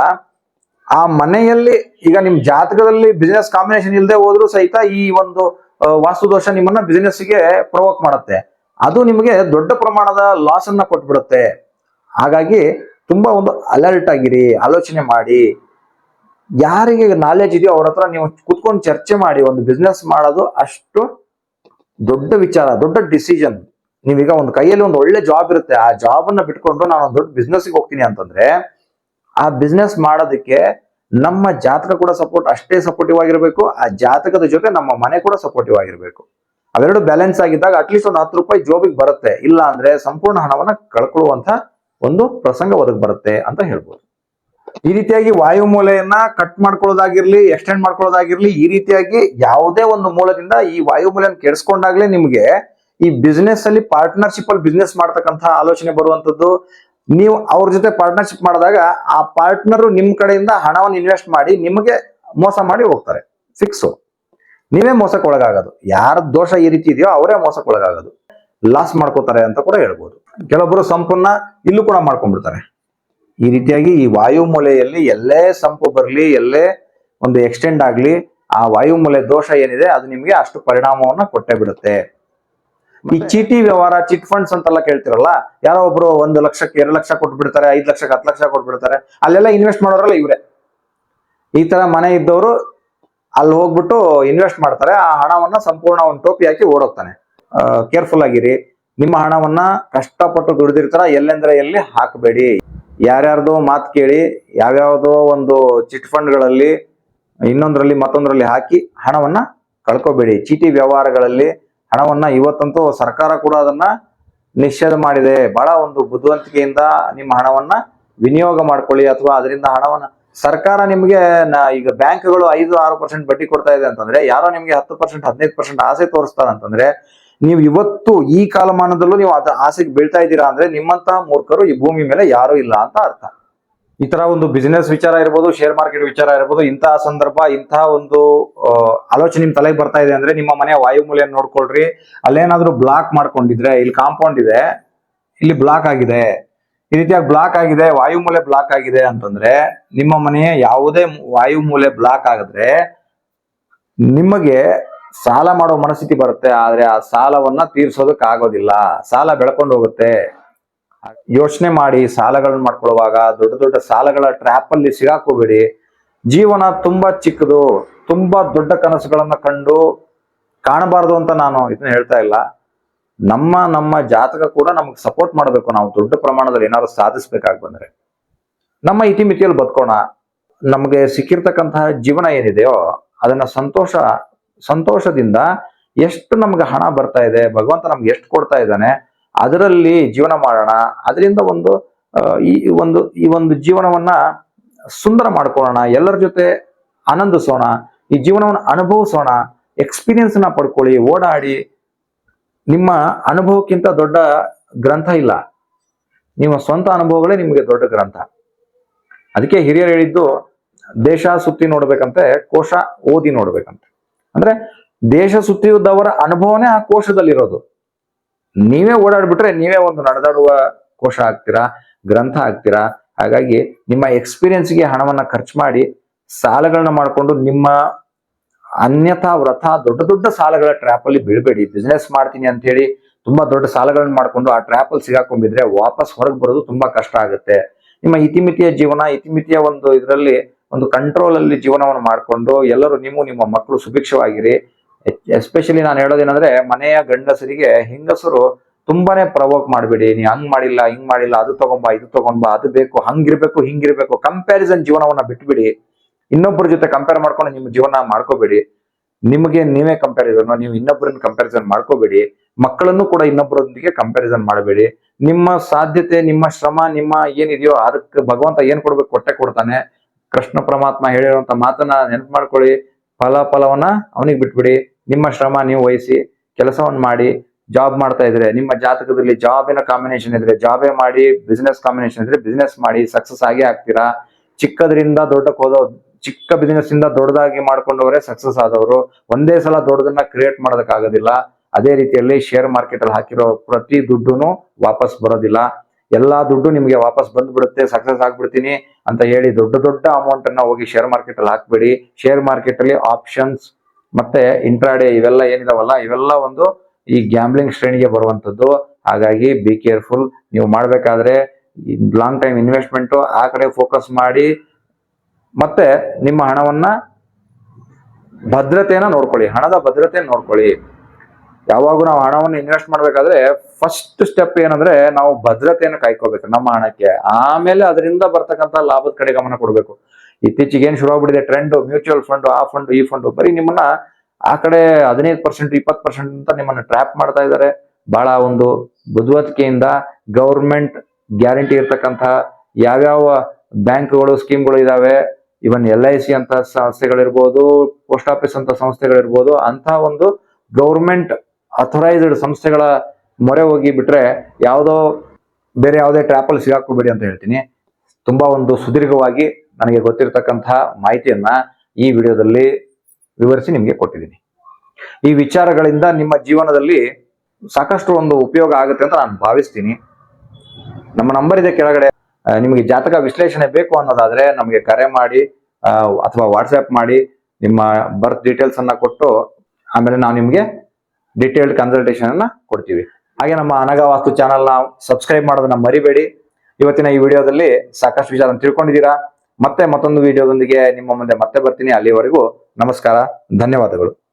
ಆ ಮನೆಯಲ್ಲಿ ಈಗ ನಿಮ್ ಜಾತಕದಲ್ಲಿ ಬಿಸಿನೆಸ್ ಕಾಂಬಿನೇಷನ್ ಇಲ್ಲದೆ ಹೋದ್ರೂ ಸಹಿತ ಈ ಒಂದು ವಾಸ್ತುದೋಷ ನಿಮ್ಮನ್ನ ಬಿಸಿನೆಸ್ಗೆ ಪ್ರವೋಕ್ ಮಾಡುತ್ತೆ. ಅದು ನಿಮಗೆ ದೊಡ್ಡ ಪ್ರಮಾಣದ ಲಾಸ್ ಅನ್ನ ಕೊಟ್ಬಿಡುತ್ತೆ. ಹಾಗಾಗಿ ತುಂಬಾ ಒಂದು ಅಲರ್ಟ್ ಆಗಿರಿ, ಆಲೋಚನೆ ಮಾಡಿ. ಯಾರಿಗೆ ನಾಲೆಜ್ ಇದೆಯೋ ಅವ್ರ ಹತ್ರ ನೀವು ಕುತ್ಕೊಂಡು ಚರ್ಚೆ ಮಾಡಿ, ಒಂದು ಬಿಸ್ನೆಸ್ ಮಾಡೋದು ಅಷ್ಟು ದೊಡ್ಡ ವಿಚಾರ, ದೊಡ್ಡ ಡಿಸಿಷನ್ ನೀವೀಗ ಒಂದು ಕೈಯಲ್ಲಿ ಒಂದು ಒಳ್ಳೆ ಜಾಬ್ ಇರುತ್ತೆ, ಆ ಜಾಬ್ ಅನ್ನ ಬಿಟ್ಕೊಂಡು ನಾನು ಒಂದು ದೊಡ್ಡ ಬಿಸ್ನೆಸ್ಗೆ ಹೋಗ್ತೀನಿ ಅಂತಂದ್ರೆ ಆ ಬಿಸ್ನೆಸ್ ಮಾಡೋದಕ್ಕೆ ನಮ್ಮ ಜಾತಕ ಕೂಡ ಸಪೋರ್ಟ್ ಅಷ್ಟೇ ಸಪೋರ್ಟಿವ್ ಆಗಿರ್ಬೇಕು, ಆ ಜಾತಕದ ಜೊತೆ ನಮ್ಮ ಮನೆ ಕೂಡ ಸಪೋರ್ಟಿವ್ ಆಗಿರ್ಬೇಕು. ಅವೆರಡು ಬ್ಯಾಲೆನ್ಸ್ ಆಗಿದ್ದಾಗ ಅಟ್ಲೀಸ್ಟ್ ಒಂದು ಹತ್ತು ರೂಪಾಯಿ ಜೋಬಿಗೆ ಬರುತ್ತೆ, ಇಲ್ಲ ಅಂದ್ರೆ ಸಂಪೂರ್ಣ ಹಣವನ್ನ ಕಳ್ಕೊಳ್ಳುವಂತ ಒಂದು ಪ್ರಸಂಗ ಒದಗಿ ಬರುತ್ತೆ ಅಂತ ಹೇಳ್ಬೋದು. ಈ ರೀತಿಯಾಗಿ ವಾಯುಮೂಲೆಯನ್ನ ಕಟ್ ಮಾಡ್ಕೊಳ್ಳೋದಾಗಿರ್ಲಿ ಎಕ್ಸ್ಟೆಂಡ್ ಮಾಡ್ಕೊಳ್ಳೋದಾಗಿರ್ಲಿ, ಈ ರೀತಿಯಾಗಿ ಯಾವುದೇ ಒಂದು ಮೂಲದಿಂದ ಈ ವಾಯುಮೂಲೆಯನ್ನು ಕೆಡಿಸ್ಕೊಂಡಾಗ್ಲೇ ನಿಮ್ಗೆ ಈ ಬಿಸ್ನೆಸ್ ಅಲ್ಲಿ ಪಾರ್ಟ್ನರ್ಶಿಪ್ ಅಲ್ಲಿ ಬಿಸ್ನೆಸ್ ಮಾಡ್ತಕ್ಕಂಥ ಆಲೋಚನೆ ಬರುವಂತದ್ದು ನೀವು ಅವ್ರ ಜೊತೆ ಪಾರ್ಟ್ನರ್ಶಿಪ್ ಮಾಡಿದಾಗ ಆ ಪಾರ್ಟ್ನರು ನಿಮ್ಮ ಕಡೆಯಿಂದ ಹಣವನ್ನು ಇನ್ವೆಸ್ಟ್ ಮಾಡಿ ನಿಮಗೆ ಮೋಸ ಮಾಡಿ ಹೋಗ್ತಾರೆ. ಫಿಕ್ಸು ನೀವೇ ಮೋಸಕ್ಕೆ ಒಳಗಾಗೋದು. ಯಾರ ದೋಷ ಈ ರೀತಿ ಇದೆಯೋ ಅವರೇ ಮೋಸಕ್ಕೆ ಒಳಗಾಗೋದು. ಲಾಸ್ ಮಾಡ್ಕೋತಾರೆ ಅಂತ ಕೂಡ ಹೇಳ್ಬೋದು. ಕೆಲವೊಬ್ಬರು ಸಂಪನ್ನ ಇಲ್ಲೂ ಕೂಡ ಮಾಡ್ಕೊಂಡ್ಬಿಡ್ತಾರೆ. ಈ ರೀತಿಯಾಗಿ ಈ ವಾಯುಮೂಲೆಯಲ್ಲಿ ಎಲ್ಲೇ ಸಂಪು ಬರಲಿ, ಎಲ್ಲೇ ಒಂದು ಎಕ್ಸ್ಟೆಂಡ್ ಆಗಲಿ, ಆ ವಾಯುಮೂಲೆ ದೋಷ ಏನಿದೆ ಅದು ನಿಮಗೆ ಅಷ್ಟು ಪರಿಣಾಮವನ್ನು ಕೊಟ್ಟೇ ಬಿಡುತ್ತೆ. ಈ ಚೀಟಿ ವ್ಯವಹಾರ ಚಿಟ್ ಫಂಡ್ಸ್ ಅಂತೆಲ್ಲ ಕೇಳ್ತಿರಲ್ಲ ಯಾರೋ ಒಬ್ರು ಒಂದು ಲಕ್ಷಕ್ಕೆ ಎರಡು ಲಕ್ಷ ಕೊಟ್ಬಿಡ್ತಾರೆ ಐದು ಲಕ್ಷಕ್ಕೆ ಹತ್ತು ಲಕ್ಷ ಕೊಟ್ಬಿಡ್ತಾರೆ ಅಲ್ಲೆಲ್ಲ ಇನ್ವೆಸ್ಟ್ ಮಾಡೋರಲ್ಲ ಇವರೇ. ಈ ತರ ಮನೆ ಇದ್ದವರು ಅಲ್ಲಿ ಹೋಗ್ಬಿಟ್ಟು ಇನ್ವೆಸ್ಟ್ ಮಾಡ್ತಾರೆ ಆ ಹಣವನ್ನ ಸಂಪೂರ್ಣ ಒಂದು ಟೋಪಿ ಹಾಕಿ ಓಡೋಗ್ತಾನೆ. ಕೇರ್ಫುಲ್ ಆಗಿರಿ. ನಿಮ್ಮ ಹಣವನ್ನ ಕಷ್ಟಪಟ್ಟು ದುಡಿದಿರ್ತಾರ ಎಲ್ಲೆಂದ್ರೆ ಎಲ್ಲಿ ಹಾಕಬೇಡಿ. ಯಾರ್ಯಾರ್ದೋ ಮಾತು ಕೇಳಿ ಯಾವ್ಯಾವ್ದೋ ಒಂದು ಚಿಟ್ ಫಂಡ್ಗಳಲ್ಲಿ ಇನ್ನೊಂದರಲ್ಲಿ ಮತ್ತೊಂದರಲ್ಲಿ ಹಾಕಿ ಹಣವನ್ನ ಕಳ್ಕೊಬೇಡಿ. ಚೀಟಿ ವ್ಯವಹಾರಗಳಲ್ಲಿ ಹಣವನ್ನ ಇವತ್ತಂತೂ ಸರ್ಕಾರ ಕೂಡ ಅದನ್ನ ನಿಷೇಧ ಮಾಡಿದೆ. ಬಹಳ ಒಂದು ಬುದ್ಧಿವಂತಿಕೆಯಿಂದ ನಿಮ್ಮ ಹಣವನ್ನ ವಿನಿಯೋಗ ಮಾಡ್ಕೊಳ್ಳಿ ಅಥವಾ ಅದರಿಂದ ಹಣವನ್ನ ಸರ್ಕಾರ ನಿಮಗೆ ಈಗ ಬ್ಯಾಂಕ್ಗಳು ಐದು ಆರು ಪರ್ಸೆಂಟ್ ಬಡ್ಡಿ ಕೊಡ್ತಾ ಇದೆ ಅಂತಂದ್ರೆ, ಯಾರೋ ನಿಮಗೆ ಹತ್ತು ಪರ್ಸೆಂಟ್, ಹದಿನೈದು ಪರ್ಸೆಂಟ್ ಆಸೆ ತೋರಿಸ್ತಾರೆ ಅಂತಂದ್ರೆ, ನೀವು ಇವತ್ತು ಈ ಕಾಲಮಾನದಲ್ಲೂ ನೀವು ಅದ ಆಸೆಗೆ ಬೀಳ್ತಾ ಇದ್ದೀರಾ ಅಂದ್ರೆ ನಿಮ್ಮಂತ ಮೂರ್ಖರು ಈ ಭೂಮಿ ಮೇಲೆ ಯಾರು ಇಲ್ಲ ಅಂತ ಅರ್ಥ. ಈ ತರ ಒಂದು ಬಿಸಿನೆಸ್ ವಿಚಾರ ಇರ್ಬೋದು ಶೇರ್ ಮಾರ್ಕೆಟ್ ವಿಚಾರ ಇರ್ಬೋದು, ಇಂತಹ ಸಂದರ್ಭ, ಇಂತಹ ಒಂದು ಆಲೋಚನೆ ನಿಮ್ ತಲೆಗೆ ಬರ್ತಾ ಇದೆ ಅಂದ್ರೆ ನಿಮ್ಮ ಮನೆಯ ವಾಯುಮೂಲೆಯನ್ನು ನೋಡ್ಕೊಳ್ರಿ. ಅಲ್ಲೇನಾದ್ರೂ ಬ್ಲಾಕ್ ಮಾಡ್ಕೊಂಡಿದ್ರೆ, ಇಲ್ಲಿ ಕಾಂಪೌಂಡ್ ಇದೆ, ಇಲ್ಲಿ ಬ್ಲಾಕ್ ಆಗಿದೆ. ಈ ರೀತಿಯಾಗಿ ಬ್ಲಾಕ್ ಆಗಿದೆ ವಾಯುಮೂಲೆ ಬ್ಲಾಕ್ ಆಗಿದೆ ಅಂತಂದ್ರೆ, ನಿಮ್ಮ ಮನೆಯ ಯಾವುದೇ ವಾಯುಮೂಲೆ ಬ್ಲಾಕ್ ಆಗಿದ್ರೆ, ನಿಮಗೆ ಸಾಲ ಮಾಡೋ ಮನಸ್ಥಿತಿ ಬರುತ್ತೆ, ಆದ್ರೆ ಆ ಸಾಲವನ್ನ ತೀರ್ಸೋದಕ್ ಆಗೋದಿಲ್ಲ ಸಾಲ ಬೆಳ್ಕೊಂಡು ಹೋಗುತ್ತೆ ಯೋಚನೆ ಮಾಡಿ ಸಾಲಗಳನ್ನ ಮಾಡ್ಕೊಳ್ಳುವಾಗ ದೊಡ್ಡ ದೊಡ್ಡ ಸಾಲಗಳ ಟ್ರ್ಯಾಪ್ ಅಲ್ಲಿ ಸಿಗಾಕೋಬೇಡಿ. ಜೀವನ ತುಂಬಾ ಚಿಕ್ಕದು, ತುಂಬಾ ದೊಡ್ಡ ಕನಸುಗಳನ್ನ ಕಂಡು ಕಾಣಬಾರದು ಅಂತ ನಾನು ಇದನ್ನ ಹೇಳ್ತಾ ಇಲ್ಲ. ನಮ್ಮ ನಮ್ಮ ಜಾತಕ ಕೂಡ ನಮ್ಗೆ ಸಪೋರ್ಟ್ ಮಾಡಬೇಕು. ನಾವು ದೊಡ್ಡ ಪ್ರಮಾಣದಲ್ಲಿ ಏನಾದ್ರು ಸಾಧಿಸ್ಬೇಕಾಗಿ ಬಂದ್ರೆ. ನಮ್ಮ ಇತಿಮಿತಿಯಲ್ಲಿ ಬದುಕೋಣ. ನಮಗೆ ಸಿಕ್ಕಿರ್ತಕ್ಕಂತಹ ಜೀವನ ಏನಿದೆಯೋ ಅದನ್ನ ಸಂತೋಷ, ಸಂತೋಷದಿಂದ ಎಷ್ಟು ನಮ್ಗೆ ಹಣ ಬರ್ತಾ ಇದೆ, ಭಗವಂತ ನಮ್ಗೆ ಎಷ್ಟು ಕೊಡ್ತಾ ಇದ್ದಾನೆ ಅದರಲ್ಲಿ ಜೀವನ ಮಾಡೋಣ, ಅದರಿಂದ ಒಂದು ಈ ಒಂದು ಈ ಒಂದು ಜೀವನವನ್ನ ಸುಂದರ ಮಾಡ್ಕೊಳ್ಳೋಣ, ಎಲ್ಲರ ಜೊತೆ ಆನಂದಿಸೋಣ, ಈ ಜೀವನವನ್ನು ಅನುಭವಿಸೋಣ ಎಕ್ಸ್ಪೀರಿಯನ್ಸ್ನ ಪಡ್ಕೊಳ್ಳಿ, ಓಡಾಡಿ. ನಿಮ್ಮ ಅನುಭವಕ್ಕಿಂತ ದೊಡ್ಡ ಗ್ರಂಥ ಇಲ್ಲ. ನಿಮ್ಮ ಸ್ವಂತ ಅನುಭವಗಳೇ ನಿಮಗೆ ದೊಡ್ಡ ಗ್ರಂಥ. ಅದಕ್ಕೆ ಹಿರಿಯರು ಹೇಳಿದ್ದು, ದೇಶ ಸುತ್ತಿ ನೋಡ್ಬೇಕಂತೆ, ಕೋಶ ಓದಿ ನೋಡ್ಬೇಕಂತೆ. ಅಂದ್ರೆ ದೇಶ ಸುತ್ತಿಯುದ್ದವರ ಅನುಭವನೇ ಆ ಕೋಶದಲ್ಲಿರೋದು. ನೀವೇ ಓಡಾಡ್ಬಿಟ್ರೆ ನೀವೇ ಒಂದು ನಡೆದಾಡುವ ಕೋಶ ಆಗ್ತೀರಾ, ಗ್ರಂಥ ಆಗ್ತೀರಾ? ಹಾಗಾಗಿ ನಿಮ್ಮ ಎಕ್ಸ್ಪೀರಿಯನ್ಸ್ಗೆ ಹಣವನ್ನ ಖರ್ಚು ಮಾಡಿ ಸಾಲಗಳನ್ನ ಮಾಡಿಕೊಂಡು ನಿಮ್ಮ ಅನ್ಯಥಾ ವ್ರತ ದೊಡ್ಡ ದೊಡ್ಡ ಸಾಲಗಳ ಟ್ರ್ಯಾಪ್ ಅಲ್ಲಿ ಬೀಳ್ಬೇಡಿ. ಬಿಸ್ನೆಸ್ ಮಾಡ್ತೀನಿ ಅಂತ ಹೇಳಿ ತುಂಬಾ ದೊಡ್ಡ ಸಾಲಗಳನ್ನ ಮಾಡ್ಕೊಂಡು ಆ ಟ್ರ್ಯಾಪ್ ಅಲ್ಲಿ ಸಿಗಾಕೊಂಡಿದ್ರೆ ವಾಪಸ್ ಹೊರಗೆ ಬರೋದು ತುಂಬಾ ಕಷ್ಟ ಆಗುತ್ತೆ. ನಿಮ್ಮ ಇತಿಮಿತಿಯ ಜೀವನ, ಇತಿಮಿತಿಯ ಒಂದು ಇದರಲ್ಲಿ ಒಂದು ಕಂಟ್ರೋಲ್ ಅಲ್ಲಿ ಜೀವನವನ್ನು ಮಾಡಿಕೊಂಡು ಎಲ್ಲರೂ ನೀವು ನಿಮ್ಮ ಮಕ್ಕಳು ಸುಭಿಕ್ಷವಾಗಿರಿ. ಎಸ್ಪೆಷಲಿ ನಾನು ಹೇಳೋದೇನಂದ್ರೆ ಮನೆಯ ಗಂಡಸರಿಗೆ ಹೆಂಗಸರು ತುಂಬಾನೇ ಪ್ರವೋಕ್ ಮಾಡಬೇಡಿ, ನೀ ಹಂಗ್ ಮಾಡಿಲ್ಲ, ಹಿಂಗ್ ಮಾಡಿಲ್ಲ, ಅದು ತಗೊಂಬಾ, ಇದು ತಗೊಂಬಾ, ಅದು ಬೇಕು, ಹಂಗಿರ್ಬೇಕು, ಹಿಂಗಿರ್ಬೇಕು ಕಂಪ್ಯಾರಿಸನ್ ಜೀವನವನ್ನ ಬಿಟ್ಬಿಡಿ. ಇನ್ನೊಬ್ಬರ ಜೊತೆ ಕಂಪೇರ್ ಮಾಡ್ಕೊಂಡು ನಿಮ್ಮ ಜೀವನ ಮಾಡ್ಕೋಬೇಡಿ. ನಿಮಗೆ ನೀವೇ ಕಂಪ್ಯಾರಿಸನ್ ನೀವು ಇನ್ನೊಬ್ಬರನ್ನ ಕಂಪ್ಯಾರಿಸನ್ ಮಾಡ್ಕೋಬೇಡಿ. ಮಕ್ಕಳನ್ನು ಕೂಡ ಇನ್ನೊಬ್ಬರೊಂದಿಗೆ ಕಂಪ್ಯಾರಿಸನ್ ಮಾಡಬೇಡಿ. ನಿಮ್ಮ ಸಾಧ್ಯತೆ, ನಿಮ್ಮ ಶ್ರಮ, ನಿಮ್ಮ ಏನಿದೆಯೋ ಅದಕ್ಕೆ ಭಗವಂತ ಏನ್ ಕೊಡ್ಬೇಕು ಕೊಟ್ಟೆ ಕೊಡ್ತಾನೆ. ಕೃಷ್ಣ ಪರಮಾತ್ಮ ಹೇಳಿರುವಂತ ಮಾತನ್ನ ನೆನಪು ಮಾಡ್ಕೊಳ್ಳಿ. ಫಲ ಫಲವನ್ನ ಅವನಿಗೆ ಬಿಟ್ಬಿಡಿ. ನಿಮ್ಮ ಶ್ರಮ ನೀವು ವಹಿಸಿ ಕೆಲಸವನ್ನು ಮಾಡಿ ಜಾಬ್ ಮಾಡ್ತಾ ಇದ್ರೆ, ನಿಮ್ಮ ಜಾತಕದಲ್ಲಿ ಜಾಬಿನ ಕಾಂಬಿನೇಷನ್ ಇದ್ರೆ ಜಾಬೇ ಮಾಡಿ ಬಿಸ್ನೆಸ್ ಕಾಂಬಿನೇಷನ್ ಇದ್ರೆ ಬಿಸ್ನೆಸ್ ಮಾಡಿ ಸಕ್ಸಸ್ ಆಗೇ ಆಗ್ತೀರಾ? ಚಿಕ್ಕದ್ರಿಂದ ದೊಡ್ಡಕ್ಕೆ ಹೋದೋ ಚಿಕ್ಕ ಬಿಸ್ನೆಸ್ ಇಂದ ದೊಡ್ಡದಾಗಿ ಮಾಡ್ಕೊಂಡವರೇ ಸಕ್ಸಸ್ ಆದವರು. ಒಂದೇ ಸಲ ದೊಡ್ಡದನ್ನ ಕ್ರಿಯೇಟ್ ಮಾಡೋದಕ್ಕಾಗೋದಿಲ್ಲ ಅದೇ ರೀತಿಯಲ್ಲಿ ಶೇರ್ ಮಾರ್ಕೆಟ್ ಅಲ್ಲಿ ಹಾಕಿರೋ ಪ್ರತಿ ದುಡ್ಡುನು ವಾಪಸ್ ಬರೋದಿಲ್ಲ. ಎಲ್ಲಾ ದುಡ್ಡು ನಿಮಗೆ ವಾಪಸ್ ಬಂದ್ಬಿಡುತ್ತೆ ಸಕ್ಸಸ್ ಆಗ್ಬಿಡ್ತೀನಿ ಅಂತ ಹೇಳಿ ದೊಡ್ಡ ದೊಡ್ಡ ಅಮೌಂಟ್ ಅನ್ನ ಹೋಗಿ ಶೇರ್ ಮಾರ್ಕೆಟ್ ಅಲ್ಲಿ ಹಾಕ್ಬೇಡಿ. ಶೇರ್ ಮಾರ್ಕೆಟ್ ಅಲ್ಲಿ ಆಪ್ಷನ್ಸ್ ಮತ್ತೆ ಇಂಟ್ರಾಡೇ ಇವೆಲ್ಲ ಏನಿದಾವಲ್ಲ, ಇವೆಲ್ಲ ಒಂದು ಈ ಗ್ಯಾಮ್ಲಿಂಗ್ ಶ್ರೇಣಿಗೆ ಬರುವಂತದ್ದು ಹಾಗಾಗಿ ಬಿ ಕೇರ್ಫುಲ್ ನೀವು ಮಾಡ್ಬೇಕಾದ್ರೆ ಲಾಂಗ್ ಟೈಮ್ ಇನ್ವೆಸ್ಟ್ಮೆಂಟ್ ಆ ಕಡೆ ಫೋಕಸ್ ಮಾಡಿ, ಮತ್ತೆ ನಿಮ್ಮ ಹಣವನ್ನ ಭದ್ರತೆಯನ್ನ ನೋಡ್ಕೊಳ್ಳಿ. ಹಣದ ಭದ್ರತೆ ನೋಡ್ಕೊಳ್ಳಿ. ಯಾವಾಗ ನಾವು ಹಣವನ್ನು ಇನ್ವೆಸ್ಟ್ ಮಾಡಬೇಕಾದ್ರೆ ಫಸ್ಟ್ ಸ್ಟೆಪ್ ಏನಂದ್ರೆ ನಾವು ಭದ್ರತೆಯನ್ನು ಕಾಯ್ಕೋಬೇಕು ನಮ್ಮ ಹಣಕ್ಕೆ. ಆಮೇಲೆ ಅದರಿಂದ ಬರ್ತಕ್ಕಂಥ ಲಾಭದ ಕಡೆ ಗಮನ ಕೊಡಬೇಕು. ಇತ್ತೀಚೆಗೆ ಏನು ಶುರು ಆಗ್ಬಿಟ್ಟಿದೆ? ಟ್ರೆಂಡ್ ಮ್ಯೂಚುವಲ್ ಫಂಡ್ ಆ ಫಂಡ್ ಈ ಫಂಡ್ ಬರೀ ನಿಮ್ಮನ್ನ ಆ ಕಡೆ ಹದಿನೈದು ಪರ್ಸೆಂಟ್ ಇಪ್ಪತ್ತು ಪರ್ಸೆಂಟ್ ಅಂತ ನಿಮ್ಮನ್ನ ಟ್ರ್ಯಾಪ್ ಮಾಡ್ತಾ ಇದ್ದಾರೆ. ಬಹಳ ಒಂದು ಬುದ್ಧಿವಂತಿಕೆಯಿಂದ ಗೌರ್ಮೆಂಟ್ ಗ್ಯಾರಂಟಿ ಇರ್ತಕ್ಕಂತಹ ಯಾವ್ಯಾವ ಬ್ಯಾಂಕ್ಗಳು ಸ್ಕೀಮ್ಗಳು ಇದಾವೆ ಇವನ್ ಎಲ್ ಐ ಸಿ ಅಂತ ಸಂಸ್ಥೆಗಳಿರ್ಬೋದು ಪೋಸ್ಟ್ ಆಫೀಸ್ ಅಂತ ಸಂಸ್ಥೆಗಳಿರ್ಬೋದು ಅಂತ ಒಂದು ಗೌರ್ಮೆಂಟ್ ಅಥರೈಸ್ಡ್ ಸಂಸ್ಥೆಗಳ ಮೊರೆ ಹೋಗಿ ಬಿಟ್ರೆ ಯಾವುದೋ ಬೇರೆ ಯಾವುದೇ ಟ್ರ್ಯಾಪಲ್ಲಿ ಸಿಗಾಕೋಬೇಡಿ ಅಂತ ಹೇಳ್ತೀನಿ. ತುಂಬಾ ಒಂದು ಸುದೀರ್ಘವಾಗಿ ನನಗೆ ಗೊತ್ತಿರತಕ್ಕಂತಹ ಮಾಹಿತಿಯನ್ನ ಈ ವಿಡಿಯೋದಲ್ಲಿ ವಿವರಿಸಿ ನಿಮಗೆ ಕೊಟ್ಟಿದ್ದೀನಿ. ಈ ವಿಚಾರಗಳಿಂದ ನಿಮ್ಮ ಜೀವನದಲ್ಲಿ ಸಾಕಷ್ಟು ಒಂದು ಉಪಯೋಗ ಆಗುತ್ತೆ ಅಂತ ನಾನು ಭಾವಿಸ್ತೀನಿ. ನಮ್ಮ ನಂಬರ್ ಇದೆ ಕೆಳಗಡೆ. ನಿಮಗೆ ಜಾತಕ ವಿಶ್ಲೇಷಣೆ ಬೇಕು ಅನ್ನೋದಾದ್ರೆ ನಮಗೆ ಕರೆ ಮಾಡಿ ಅಥವಾ ವಾಟ್ಸ್ಆ್ಯಪ್ ಮಾಡಿ, ನಿಮ್ಮ ಬರ್ತ್ ಡೀಟೇಲ್ಸ್ ಅನ್ನ ಕೊಟ್ಟು, ಆಮೇಲೆ ನಾವು ನಿಮಗೆ ಡೀಟೇಲ್ಡ್ ಕನ್ಸಲ್ಟೇಷನ್ ಅನ್ನ ಕೊಡ್ತೀವಿ. ಹಾಗೆ ನಮ್ಮ ಅನಗ ವಾಸ್ತು ಚಾನಲ್ನ ಸಬ್ಸ್ಕ್ರೈಬ್ ಮಾಡೋದನ್ನ ಮರಿಬೇಡಿ. ಇವತ್ತಿನ ಈ ವಿಡಿಯೋದಲ್ಲಿ ಸಾಕಷ್ಟು ವಿಚಾರ ತಿಳ್ಕೊಂಡಿದ್ದೀರಾ? ಮತ್ತೆ ಮತ್ತೊಂದು ವಿಡಿಯೋದೊಂದಿಗೆ ನಿಮ್ಮ ಮುಂದೆ ಮತ್ತೆ ಬರ್ತೀನಿ. ಅಲ್ಲಿವರೆಗೂ ನಮಸ್ಕಾರ ಧನ್ಯವಾದಗಳು.